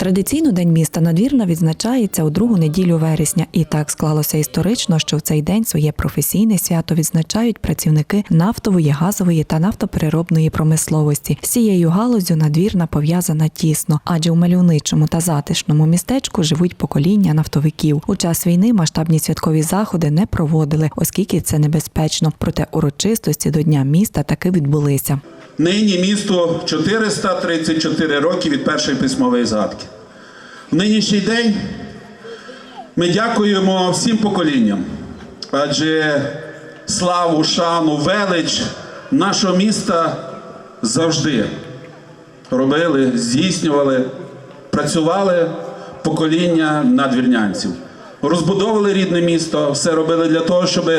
Традиційно день міста надвірна відзначається у другу неділю вересня, і так склалося історично, що в цей день своє професійне свято відзначають працівники нафтової, газової та нафтопереробної промисловості. З цією галузю надвірна пов'язана тісно, адже у мальовничому та затишному містечку живуть покоління нафтовиків. У час війни масштабні святкові заходи не проводили, оскільки це небезпечно. Проте урочистості до дня міста таки відбулися. Нині місту 434 роки від першої письмової згадки. В нинішній день ми дякуємо всім поколінням, адже славу, шану, велич нашого міста завжди робили, здійснювали, працювали покоління надвірнянців. Розбудовували рідне місто, все робили для того, щоб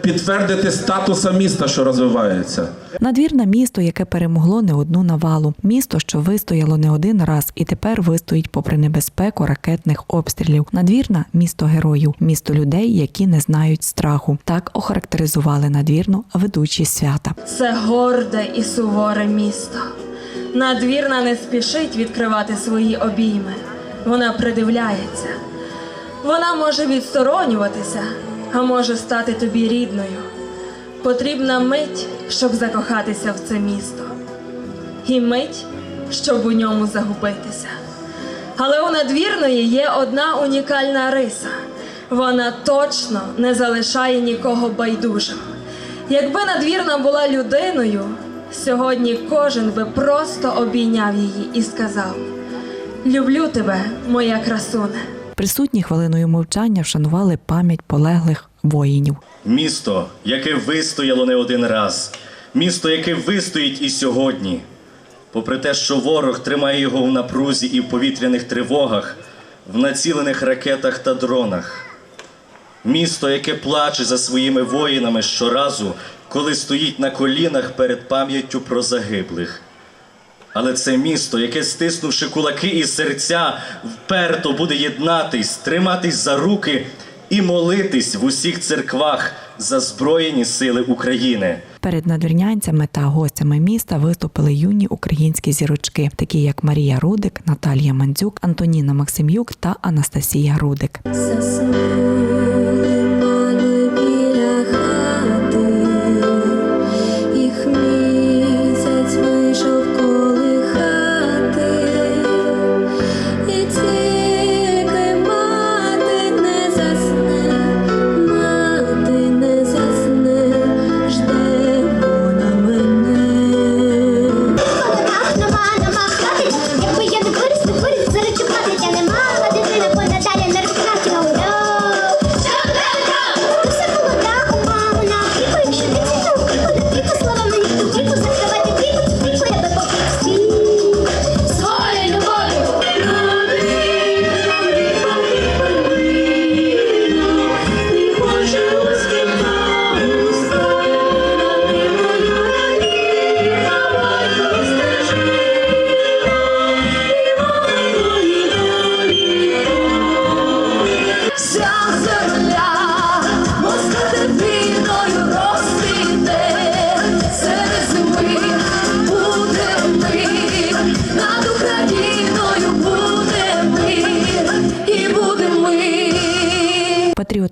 підтвердити статуса міста, що розвивається. Надвірна місто, яке перемогло не одну навалу. Місто, що вистояло не один раз і тепер вистоїть попри небезпеку ракетних обстрілів. Надвірна місто героїв, місто людей, які не знають страху. Так охарактеризували надвірну ведучі свята. Це горде і суворе місто. Надвірна не спішить відкривати свої обійми. Вона придивляється. Вона може відсторонюватися, а може стати тобі рідною. Потрібна мить, щоб закохатися в це місто, і мить, щоб у ньому загубитися. Але у надвірної є одна унікальна риса. Вона точно не залишає нікого байдужим. Якби надвірна була людиною, сьогодні кожен би просто обійняв її і сказав: Люблю тебе, моя красуне. Присутні хвилиною мовчання вшанували пам'ять полеглих воїнів. Місто, яке вистояло не один раз, місто, яке вистоїть і сьогодні. Попри те, що ворог тримає його в напрузі і в повітряних тривогах, в націлених ракетах та дронах. Місто, яке плаче за своїми воїнами щоразу, коли стоїть на колінах перед пам'яттю про загиблих. Але це місто, яке, стиснувши кулаки і серця, вперто буде єднатись, триматись за руки і молитись в усіх церквах за збройні сили України. Перед надвірнянцями та гостями міста виступили юні українські зірочки, такі як Марія Рудик, Наталія Мандзюк, Антоніна Максим'юк та Анастасія Рудик.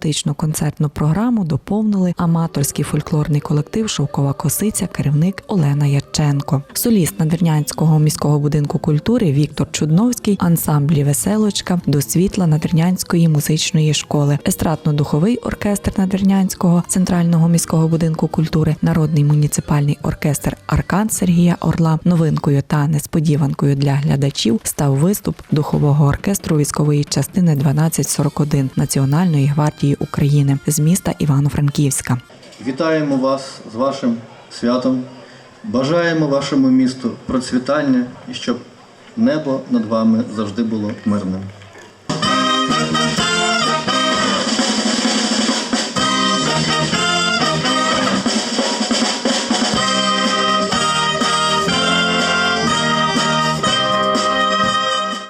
Патріотичну концертну програму доповнили аматорський фольклорний колектив Шовкова косиця, керівник Олена Яченко, соліст надвірнянського міського будинку культури Віктор Чудновський, ансамблі Веселочка до світла Надвірнянської музичної школи, естрадно-духовий оркестр Надвірнянського центрального міського будинку культури, народний муніципальний оркестр Аркан Сергія Орла. Новинкою та несподіванкою для глядачів став виступ духового оркестру військової частини 1241 Національної гвардії України з міста Івано-Франківська. Вітаємо вас з вашим святом. Бажаємо вашому місту процвітання і щоб небо над вами завжди було мирним.